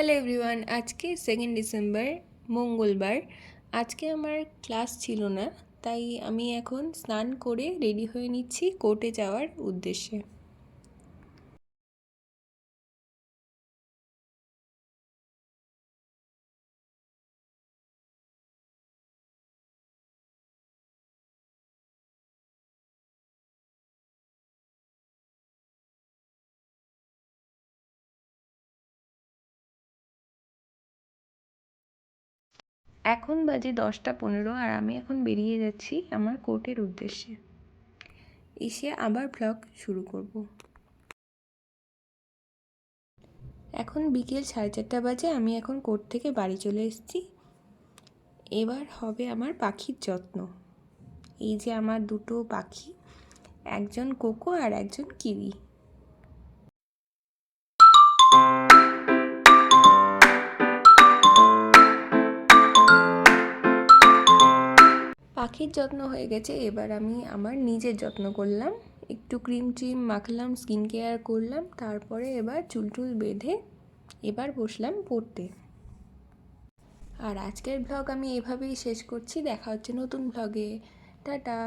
Hello everyone আজকে second December মঙ্গলবার। আজকে আমার ক্লাস ছিল না, তাই আমি এখন স্নান করে রেডি হয়ে নিচ্ছি কোর্টে যাওয়ার উদ্দেশ্যে। এখন বাজে দশটা পনেরো আর আমি এখন বেরিয়ে যাচ্ছি আমার কোর্টের উদ্দেশ্যে। এসে আবার ব্লগ শুরু করব। এখন বিকেল সাড়ে চারটা বাজে, আমি এখন কোর্ট থেকে বাড়ি চলে এসেছি। এবার হবে আমার পাখির যত্ন। এই যে আমার দুটো পাখি, একজন কোকো আর একজন কিউই পাখির যত্ন হয়ে গেছে। এবার আমি আমার নিজের যত্ন করলাম। একটু ক্রিম ট্রিম মাখলাম, স্কিন কেয়ার করলাম, তারপরে এবার চুল টুল বেঁধে এবার বসলাম পড়তে। আর আজকের ব্লগ আমি এভাবেই শেষ করছি। দেখা হচ্ছে নতুন ব্লগে টাটা!